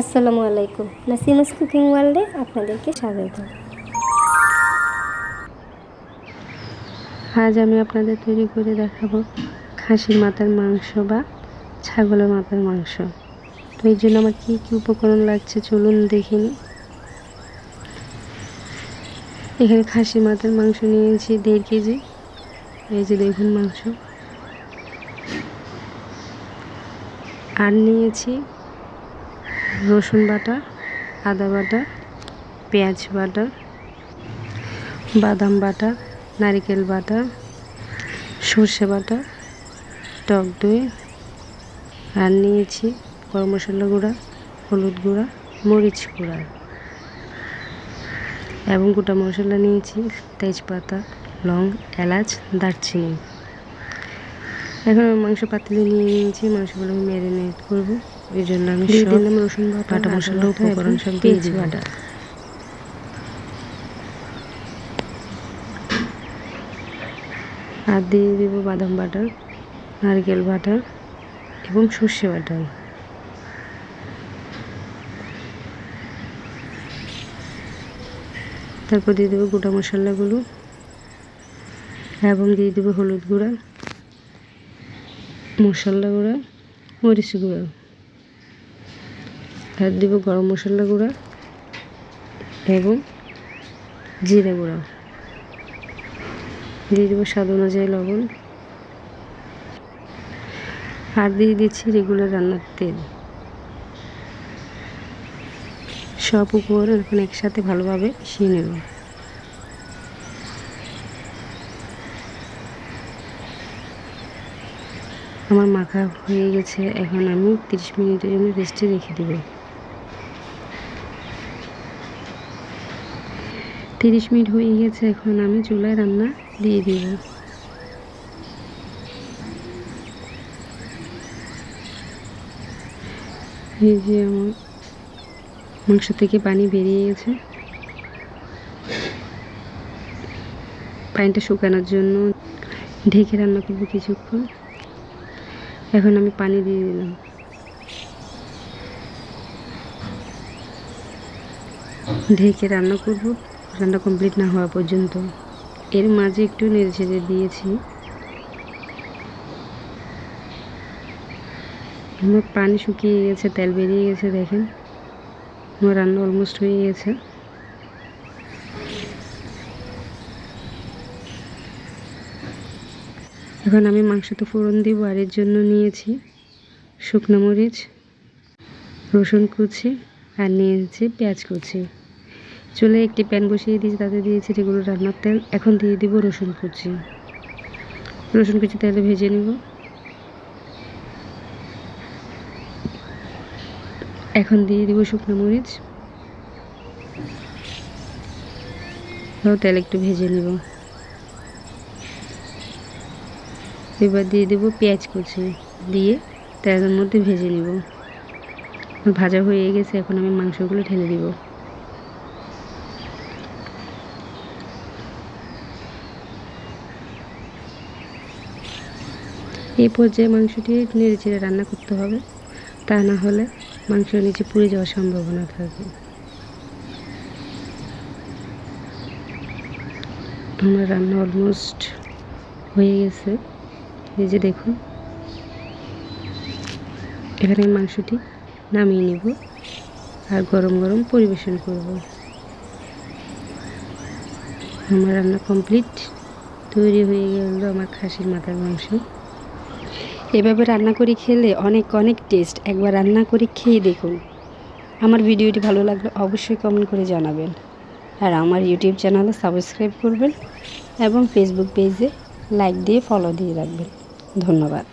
আসসালামু আলাইকুম। নাসিমাস কুকিং ওয়ার্ল্ডে আপনাদেরকে স্বাগত। আজ আমি আপনাদের তৈরি করে দেখাবো খাসির মাথার মাংস বা ছাগলের মাথার মাংস। তো এই জন্য আমার কী কী উপকরণ লাগছে চলুন দেখে নিই। এখানে খাসির মাথার মাংস নিয়েছি দেড় কেজি। এই যে দেখুন মাংস। আর নিয়েছি রসুন বাটা, আদা বাটা, পেঁয়াজ বাটা, বাদাম বাটা, নারিকেল বাটা, সর্ষে বাটা, টক দই, আর নিয়েছি গরম মশলা গুঁড়া, হলুদ গুঁড়া, মরিচ গুঁড়া। এবং গোটা মশলা নিয়েছি তেজপাতা, লং, এলাচ, দারচিনি। এখন আমি মাংস পাতিলে নিয়ে নিয়েছি মাংসগুলো আমি ম্যারিনেট করব। এই জন্য আমি দিলাম রসুন বাটা মশলা উপকরণ সব দিয়েছি বাটা। আর দিয়ে দেবো বাদাম বাটার নারকেল বাটার এবং সর্ষে বাটার তারপর দিয়ে দেবো গোটা মশলাগুলো এবং দিয়ে দেবো হলুদ গুঁড়া। মশলা গুঁড়া, মরিচ গুঁড়া। আর দিব গরম মশলা গুঁড়া এবং জিরে গুঁড়া। দিয়ে দেবো স্বাদ অনুযায়ী লবণ। আর দিয়ে দিচ্ছি রেগুলার রান্নার তেল। সব উপকরণ এখন একসাথে ভালোভাবে মিশিয়ে নেব। আমার মাখা হয়ে গেছে, এখন আমি তিরিশ মিনিটের জন্য রেস্টে রেখে দেব। তিরিশ মিনিট হয়ে গেছে, এখন আমি চুলায় রান্না দিয়ে দিব। এই যে আমার মাংস থেকে পানি বেরিয়ে গেছে। পানিটা শুকানোর জন্য ঢেকে রান্না করব কিছুক্ষণ। এখন আমি পানি দিয়ে দিলাম। ঢেকে রান্না করব। রান্না কমপ্লিট না হওয়া পর্যন্ত। এর মাঝে একটু নেড়ে ছেড়ে দিয়েছি। আমার পানি শুকিয়ে গেছে, তেল বেরিয়ে গেছে, দেখেন। আমার রান্না অলমোস্ট হয়ে গেছে। এখন আমি মাংসতে ফোড়ন দিব, আর এর জন্য নিয়েছি শুকনো মরিচ, রসুন কুচি, আর নিয়েছি পেঁয়াজ কুচি। চুলে একটি প্যান বসিয়ে দিয়েছি, তাতে দিয়েছি যেগুলো রান্নার তেল। এখন দিয়ে দিব রসুন কুচি। রসুন কুচি তেলে ভেজে নিব। এখন দিয়ে দিব শুকনো মরিচ। তেল একটু ভেজে নিব। এবার দিয়ে দেবো পেঁয়াজ কুচি। দিয়ে তেলের মধ্যে ভেজে নিব। ভাজা হয়ে গেছে, এখন আমি মাংসগুলো ঢেলে দিব। এই পর্যায়ে মাংসটি নেড়ে চেড়ে রান্না করতে হবে। তা না হলে মাংস নিচে পুড়ে যাওয়ার সম্ভাবনা থাকে। আমার রান্না অলমোস্ট হয়ে গেছে। এই যে দেখুন, এখানে মাংসটি নামিয়ে নিব আর গরম গরম পরিবেশন করব। আমার রান্না কমপ্লিট তৈরি হয়ে গেল আমার খাসির মাথার মাংস। এভাবে রান্না করে খেলে অনেক অনেক টেস্ট একবার রান্না করে খেয়ে দেখুন। আমার ভিডিওটি ভালো লাগলে অবশ্যই কমেন্ট করে জানাবেন। আর আমার ইউটিউব চ্যানেলে সাবস্ক্রাইব করবেন এবং ফেসবুক পেজে লাইক দিয়ে ফলো দিয়ে রাখবেন। ধন্যবাদ।